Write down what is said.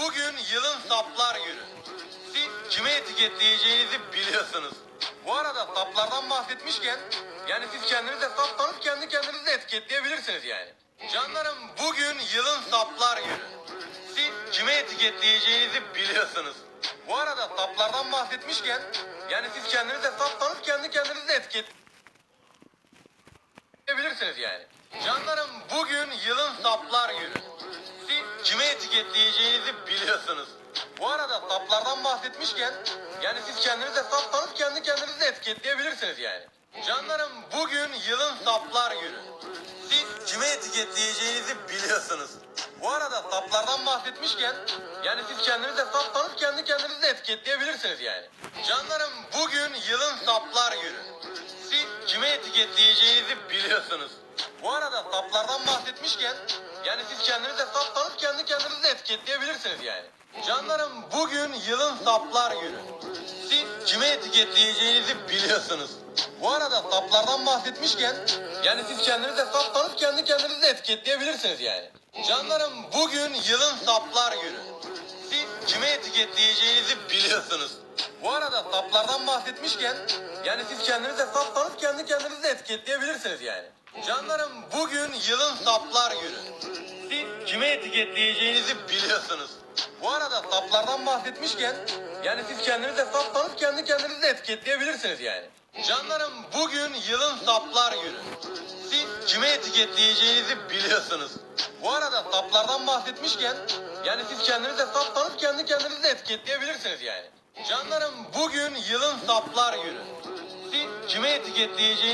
bugün yılın saplar günü. Siz kime etiketleyeceğinizi biliyorsunuz. Bu arada saplardan bahsetmişken yani siz kendiniz de sap tanıp kendi kendinizi de etiketleyebilirsiniz yani. Canlarım bugün yılın saplar günü. Siz kime etiketleyeceğinizi biliyorsunuz. Bu arada saplardan bahsetmişken yani siz kendiniz de sap tanıp kendi kendinizi de etiket Edebilirsiniz yani. Canlarım bugün yılın saplar günü. Siz kime etiketleyeceğinizi biliyorsunuz. Bu arada saplardan bahsetmişken yani siz kendiniz de sap tanıp kendi kendinizi etiketleyebilirsiniz yani. Canlarım bugün yılın saplar günü. Siz kime etiketleyeceğinizi biliyorsunuz. Bu arada saplardan bahsetmişken yani siz kendiniz de sap tanıp kendi kendinizi etiketleyebilirsiniz yani. Canlarım bugün yılın saplar günü. Siz kime etiketleyeceğinizi biliyorsunuz. Bu arada saplardan bahsetmişken yani siz kendiniz de sap tanıp kendi kendinizi etiketleyebilirsiniz yani. Canlarım bugün yılın saplar günü. Siz kime etiketleyeceğinizi biliyorsunuz. Bu arada saplardan bahsetmişken yani siz kendiniz de sap tanıp kendi kendinizi etiketleyebilirsiniz yani. Canlarım bugün yılın saplar günü. Siz kime etiketleyeceğinizi biliyorsunuz. Bu arada saplardan bahsetmişken yani siz kendiniz de sap tanıp kendi kendinizi etiketleyebilirsiniz yani. Canlarım bugün yılın saplar günü. Kime etiketleyeceğinizi biliyorsunuz. Bu arada saplardan bahsetmişken yani siz kendiniz de sap tanıp kendi kendinizi de etiketleyebilirsiniz yani. Canlarım bugün yılın saplar günü. Siz kime etiketleyeceğinizi biliyorsunuz. Bu arada saplardan bahsetmişken yani siz kendiniz de sap tanıp kendi kendinizi de etiketleyebilirsiniz yani. Canlarım bugün yılın saplar günü. Siz kime etiketleyeceğinizi